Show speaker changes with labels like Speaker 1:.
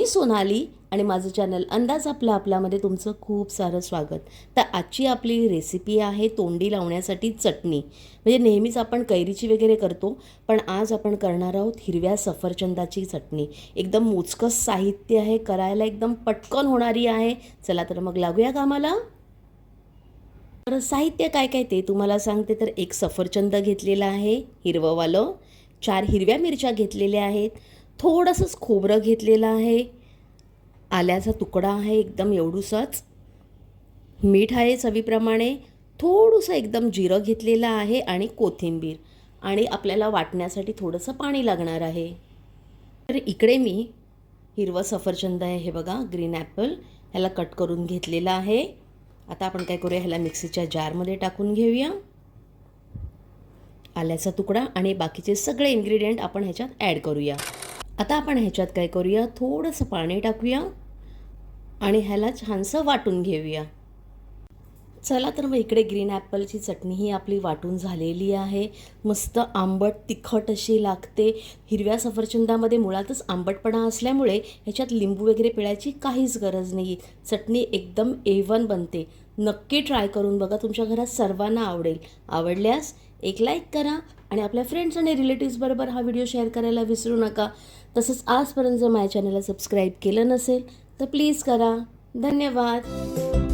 Speaker 1: मी सोनाली आणि माझं चॅनल अंदाज आपला आपल्यामध्ये तुमचं खूप सारं स्वागत. तर आजची आपली रेसिपी आहे तोंडी लावण्यासाठी चटणी. म्हणजे नेहमीच आपण कैरीची वगैरे करतो पण आज आपण करणार आहोत हिरव्या सफरचंदाची चटणी. एकदम मोजकस साहित्य आहे करायला एकदम पटकन होणारी आहे. चला तर मग लागूया कामाला. तर साहित्य काय काय ते तुम्हाला सांगते. तर एक सफरचंद घेतलेलं आहे हिरवंवालं चार हिरव्या मिरच्या घेतलेल्या आहेत. थोडंसंच खोबरं घेतलेलं आहे. आल्याचा तुकडा आहे एकदम एवढूसाच. मीठ आहे चवीप्रमाणे. थोडंसं एकदम जिरं घेतलेलं आहे आणि कोथिंबीर. आणि आपल्याला वाटण्यासाठी थोडंसं पाणी लागणार आहे. तर इकडे मी हिरवं सफरचंद आहे. हे बघा ग्रीन ॲपल ह्याला कट करून घेतलेलं आहे. आता आपण काय करूया ह्याला मिक्सीच्या जारमध्ये टाकून घेऊया. आल्याचा तुकडा आणि बाकीचे सगळे इन्ग्रेडियंट आपण ह्याच्यात ॲड करूया. आता आपण ह्याच्यात काय करूया? थोडंसं पाणी टाकूया आणि ह्याला छानसं वाटून घेऊया. चला तर मग इकडे ग्रीन ॲपलची चटणी ही आपली वाटून झालेली आहे. मस्त आंबट तिखट अशी लागते. हिरव्या सफरचंदामध्ये मुळातच आंबटपणा असल्यामुळे ह्याच्यात लिंबू वगैरे पिळायची काहीच गरज नाही चटणी एकदम एवन बनते. नक्की ट्राय करून बघा तुमच्या घरात सर्वांना आवडेल. आवडल्यास एक लाईक करा आणि आपल्या फ्रेंड्स आणि रिलेटिव्सबरोबर हा व्हिडिओ शेअर करायला विसरू नका. तसंच आजपर्यंत जर माझ्या चॅनलला सबस्क्राईब केलं नसेल तर प्लीज करा. धन्यवाद.